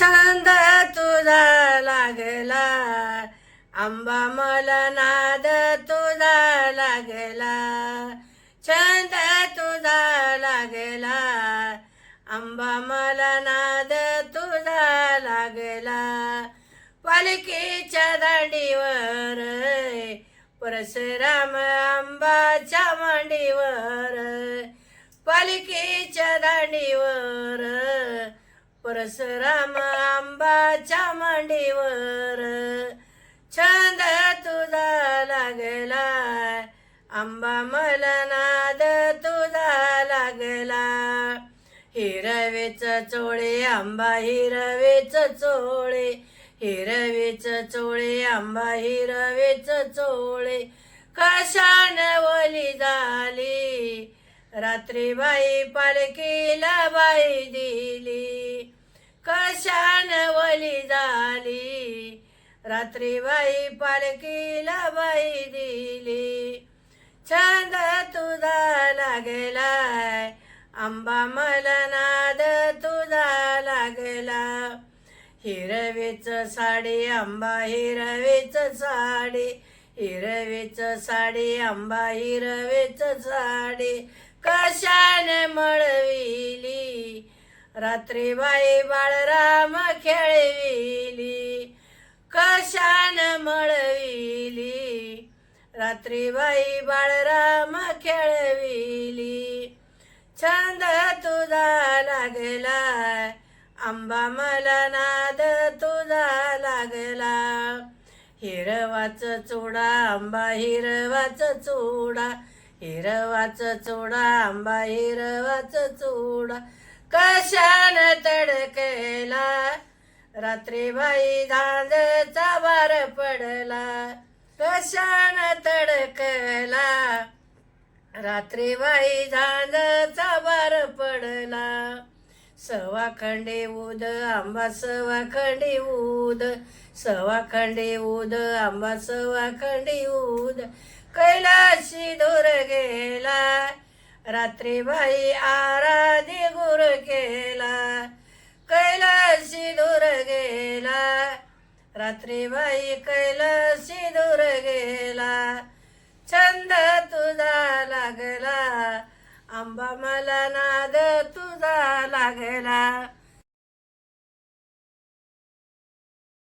छंद तुझा लागला. आंबा मला नाद तुझा लागला. छंद तुझा लागला. आंबा मला नाद तुझा लागला. पालखीच्या दांडीवर परशुराम आंबाच्या मांडीवर पालखीच्या दांडीवर परशुराम आंबाच्या मांडीवर. छंद तुझा लागला आंबा मला नाद तुझा लागला हिरवेच चोळे आंबा हिरवेच चोळे. हिरवेच चोळे आंबा हिरवेच चोळे. कशान वली झाली? रात्री बाई पालखी कशान वली झाली. रात्री बाई पालखीला बाई दिली. छंद तुझा लागलाय. आंबा मला नाद तुझा लागला. हिरवीच साडी आंबा हिरवीच साडी. हिरवीच साडी आंबा हिरवीच साडी. कशाने मळविली? रात्री बाई बाळराम खेळविली कशान मळविली? रात्री बाई बाळराम खेळविली छंद तुझा लागला आंबा मला नाद तुझा लागला. हिरवाच चुडा आंबा हिरवाच चुडा हिरवाच चुडा आंबा हिरवाच चुडा कशान तडकेला? रात्री बाई धांदचा बार पडला. कशान तडकला? रात्री बाई धांदचा बार पडला. सवा खंडे उद आंबा सवा खंडी उद सवा खंडे उद आंबा सवा खंडी उद कैलाशी दूर गेला. रात्री बाई आरा रात्री बाई कैलाशी दूर गेला. छंद तुझा लागला. आंबा मला नाद तुझा लागला.